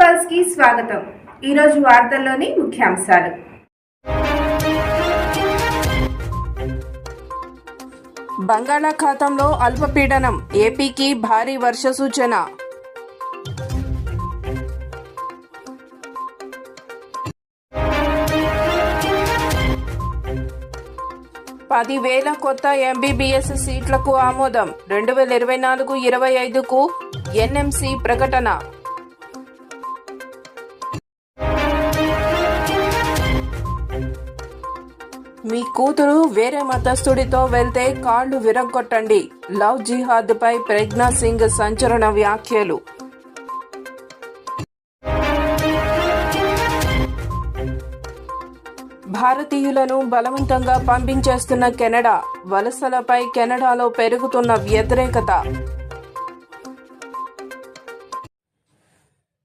పల్స్కి స్వాగతం. ఈరోజు వార్తల్లోని ముఖ్యాంశాలు. బంగాళాఖాతంలో అల్పపీడనం ఏపీకి భారీ వర్ష సూచన. పదివేల కొత్త ఎంబీబీఎస్ సీట్లకు ఆమోదం రెండు వేల ఇరవై నాలుగు ఇరవై ఐదుకు ఎన్ఎంసీ ప్రకటన. కూతురు వేరే మతస్థుడితో వెళ్తే కాళ్ళు విరగొట్టండి లవ్ జిహాద్ పై ప్రజ్ఞా సింగ్ సంచలన వ్యాఖ్యలు. భారతీయులను బలవంతంగా పంపించేస్తున్న కెనడా వలసలపై కెనడాలో పెరుగుతున్న వ్యతిరేకత.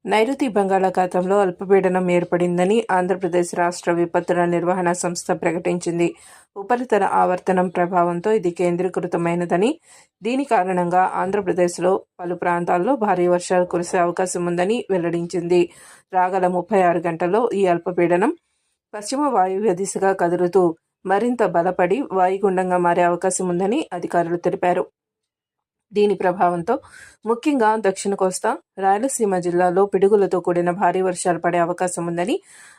నైరుతి బంగాళాఖాతంలో అల్పపీడనం ఏర్పడిందని ఆంధ్రప్రదేశ్ రాష్ట్ర విపత్తుల నిర్వహణ సంస్థ ప్రకటించింది. ఉపరితల ఆవర్తనం ప్రభావంతో ఇది కేంద్రీకృతమైనదని దీని కారణంగా ఆంధ్రప్రదేశ్లో పలు ప్రాంతాల్లో భారీ వర్షాలు కురిసే అవకాశం ఉందని వెల్లడించింది. రాగల ముప్పై ఆరు గంటల్లో ఈ అల్పపీడనం పశ్చిమ వాయువ్య దిశగా కదులుతూ మరింత బలపడి వాయుగుండంగా మారే అవకాశం ఉందని అధికారులు తెలిపారు. దీని ప్రభావంతో ముఖ్యంగా దక్షిణ కోస్తా రాయలసీమ జిల్లాలో పిడుగులతో కూడిన భారీ వర్షాలు పడే అవకాశం ఉందని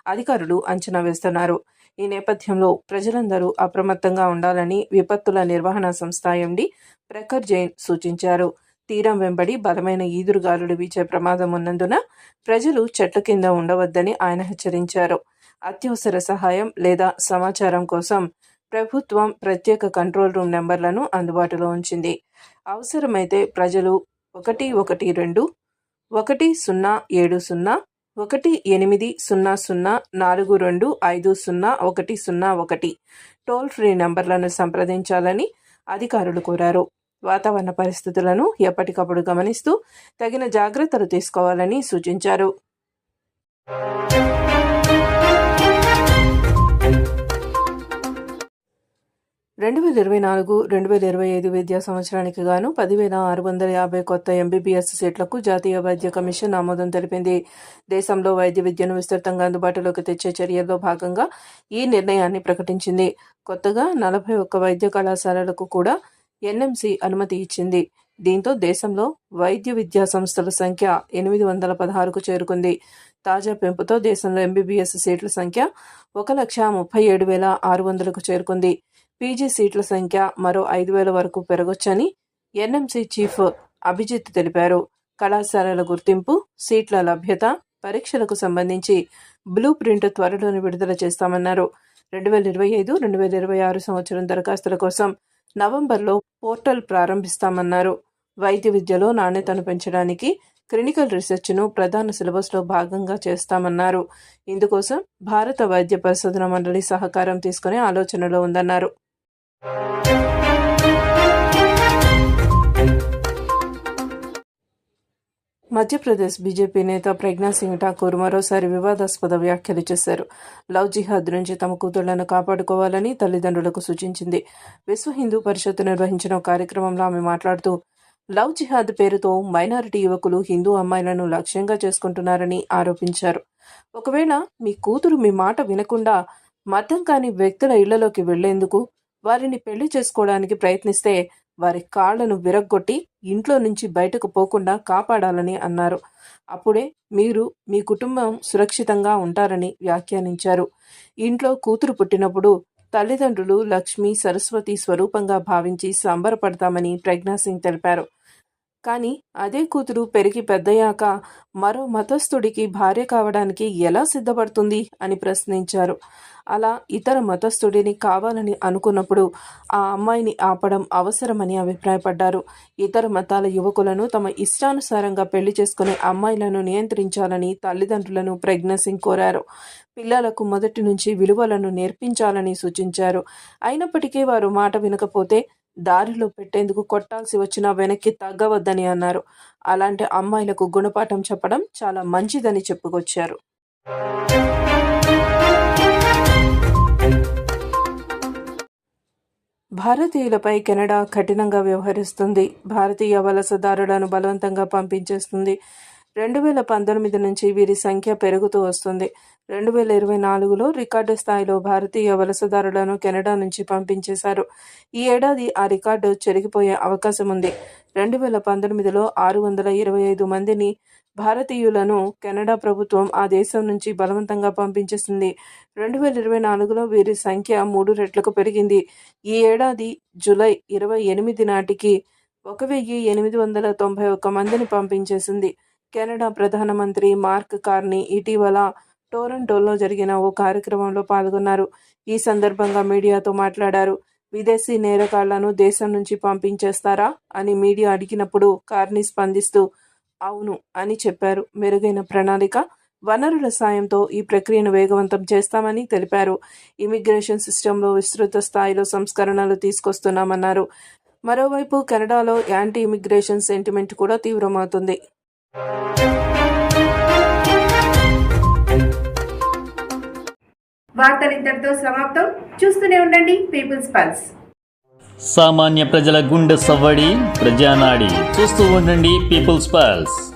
అధికారులు అంచనా వేస్తున్నారు. ఈ నేపథ్యంలో ప్రజలందరూ అప్రమత్తంగా ఉండాలని విపత్తుల నిర్వహణ సంస్థ ఎండి ప్రఖర్ జైన్ సూచించారు. తీరం వెంబడి బలమైన ఈదురుగాలులు వీచే ప్రమాదం ఉన్నందున ప్రజలు చెట్ల కింద ఉండవద్దని ఆయన హెచ్చరించారు. అత్యవసర సహాయం లేదా సమాచారం కోసం ప్రభుత్వం ప్రత్యేక కంట్రోల్ రూమ్ నెంబర్లను అందుబాటులో ఉంచింది. అవసరమైతే ప్రజలు ఒకటి ఒకటి రెండు ఒకటి సున్నా ఏడు సున్నా ఒకటి ఎనిమిది సున్నా సున్నా నాలుగు రెండు ఐదు సున్నా ఒకటి సున్నా ఒకటి టోల్ ఫ్రీ నంబర్లను సంప్రదించాలని అధికారులు కోరారు. వాతావరణ పరిస్థితులను ఎప్పటికప్పుడు గమనిస్తూ తగిన జాగ్రత్తలు తీసుకోవాలని సూచించారు. రెండు వేల ఇరవై నాలుగు రెండు వేల ఇరవై ఐదు విద్యా సంవత్సరానికి గాను పదివేల ఆరు వందల యాభై కొత్త ఎంబీబీఎస్ సీట్లకు జాతీయ వైద్య కమిషన్ ఆమోదం తెలిపింది. దేశంలో వైద్య విద్యను విస్తృతంగా అందుబాటులోకి తెచ్చే చర్యల్లో భాగంగా ఈ నిర్ణయాన్ని ప్రకటించింది. కొత్తగా నలభై ఒక్క వైద్య కళాశాలలకు కూడా ఎన్ఎంసి అనుమతి ఇచ్చింది. దీంతో దేశంలో వైద్య విద్యా సంస్థల సంఖ్య ఎనిమిది వందల పదహారుకు చేరుకుంది. తాజా పెంపుతో దేశంలో ఎంబీబీఎస్ సీట్ల సంఖ్య ఒక లక్ష ముప్పై ఏడు వేల ఆరు వందలకు చేరుకుంది. పీజీ సీట్ల సంఖ్య మరో ఐదు వేల వరకు పెరగొచ్చని ఎన్ఎంసీ చీఫ్ అభిజిత్ తెలిపారు. కళాశాలల గుర్తింపు సీట్ల లభ్యత పరీక్షలకు సంబంధించి బ్లూ ప్రింట్ త్వరలోనే విడుదల చేస్తామన్నారు. రెండు వేల ఇరవై ఐదు రెండు వేల ఇరవై ఆరు సంవత్సరం దరఖాస్తుల కోసం నవంబర్లో పోర్టల్ ప్రారంభిస్తామన్నారు. వైద్య విద్యలో నాణ్యతను పెంచడానికి క్లినికల్ రీసెర్చ్ను ప్రధాన సిలబస్లో భాగంగా చేస్తామన్నారు. ఇందుకోసం భారత వైద్య పరిశోధన మండలి సహకారం తీసుకునే ఆలోచనలో ఉందన్నారు. మధ్యప్రదేశ్ బీజేపీ నేత ప్రజ్ఞా సింగ్ ఠాకూర్ మరోసారి వివాదాస్పద వ్యాఖ్యలు చేశారు. లవ్ జిహాద్ నుంచి తమ కూతుళ్ళను కాపాడుకోవాలని తల్లిదండ్రులకు సూచించింది. విశ్వ హిందూ పరిషత్ నిర్వహించిన కార్యక్రమంలో ఆమె మాట్లాడుతూ లవ్ జిహాద్ పేరుతో మైనారిటీ యువకులు హిందూ అమ్మాయిలను లక్ష్యంగా చేసుకుంటున్నారని ఆరోపించారు. ఒకవేళ మీ కూతురు మీ మాట వినకుండా మతం కాని వ్యక్తుల ఇళ్ళలోకి వెళ్ళేందుకు వారిని పెళ్ళి చేసుకోవడానికి ప్రయత్నిస్తే వారి కాళ్ళను విరగ్గొట్టి ఇంట్లో నుంచి బయటకు పోకుండా కాపాడాలని అన్నారు. అప్పుడే మీరు మీ కుటుంబం సురక్షితంగా ఉంటారని వ్యాఖ్యానించారు. ఇంట్లో కూతురు పుట్టినప్పుడు తల్లిదండ్రులు లక్ష్మి సరస్వతి స్వరూపంగా భావించి సంబరపడతామని ప్రజ్ఞాసింగ్ తెలిపారు. కానీ అదే కూతురు పెరిగి పెద్దయ్యాక మరో మతస్థుడికి భార్య కావడానికి ఎలా సిద్ధపడుతుంది అని ప్రశ్నించారు. అలా ఇతర మతస్థుడిని కావాలని అనుకున్నప్పుడు ఆ అమ్మాయిని ఆపడం అవసరమని అభిప్రాయపడ్డారు. ఇతర మతాల యువకులను తమ ఇష్టానుసారంగా పెళ్ళి చేసుకునే అమ్మాయిలను నియంత్రించాలని తల్లిదండ్రులను ప్రజ్ఞసింగ్ కోరారు. పిల్లలకు మొదటి నుంచి విలువలను నేర్పించాలని సూచించారు. అయినప్పటికీ వారు మాట వినకపోతే దారిలో పెట్టేందుకు కొట్టాల్సి వచ్చినా వెనక్కి తగ్గవద్దని అన్నారు. అలాంటి అమ్మాయిలకు గుణపాఠం చెప్పడం చాలా మంచిదని చెప్పుకొచ్చారు. భారతీయులపై కెనడా కఠినంగా వ్యవహరిస్తుంది. భారతీయ వలసదారులను బలవంతంగా పంపించేస్తుంది. రెండు వేల పంతొమ్మిది నుంచి వీరి సంఖ్య పెరుగుతూ వస్తుంది. రెండు వేల ఇరవై నాలుగులో రికార్డు స్థాయిలో భారతీయ వలసదారులను కెనడా నుంచి పంపించేశారు. ఈ ఏడాది ఆ రికార్డు చెరిగిపోయే అవకాశం ఉంది. రెండు వేల పంతొమ్మిదిలో ఆరు వందల ఇరవై ఐదు మందిని భారతీయులను కెనడా ప్రభుత్వం ఆ దేశం నుంచి బలవంతంగా పంపించేసింది. రెండు వేల ఇరవై నాలుగులో వీరి సంఖ్య మూడు రెట్లకు పెరిగింది. ఈ ఏడాది జూలై ఇరవై ఎనిమిది నాటికి ఒక వెయ్యి ఎనిమిది వందల తొంభై ఒక్క మందిని పంపించేసింది. కెనడా ప్రధానమంత్రి మార్క్ కార్నీ ఇటీవల టోరంటోలో జరిగిన ఓ కార్యక్రమంలో పాల్గొన్నారు. ఈ సందర్భంగా మీడియాతో మాట్లాడారు. విదేశీ నేరగాళ్ళను దేశం నుంచి పంపించేస్తారా అని మీడియా అడిగినప్పుడు కార్ని స్పందిస్తూ అవును అని చెప్పారు. మెరుగైన ప్రణాళిక వనరుల సాయంతో ఈ ప్రక్రియను వేగవంతం చేస్తామని తెలిపారు. ఇమిగ్రేషన్ సిస్టంలో విస్తృత స్థాయిలో సంస్కరణలు తీసుకొస్తున్నామన్నారు. మరోవైపు కెనడాలో యాంటీ ఇమిగ్రేషన్ సెంటిమెంట్ కూడా తీవ్రమవుతుంది. వార్తలు ఇంతటితో సమాప్తం. చూస్తూనే ఉండండి పీపుల్స్ పల్స్ సామాన్య ప్రజల గుండె సవ్వడి ప్రజానాడి. చూస్తూ ఉండండి పీపుల్స్ పల్స్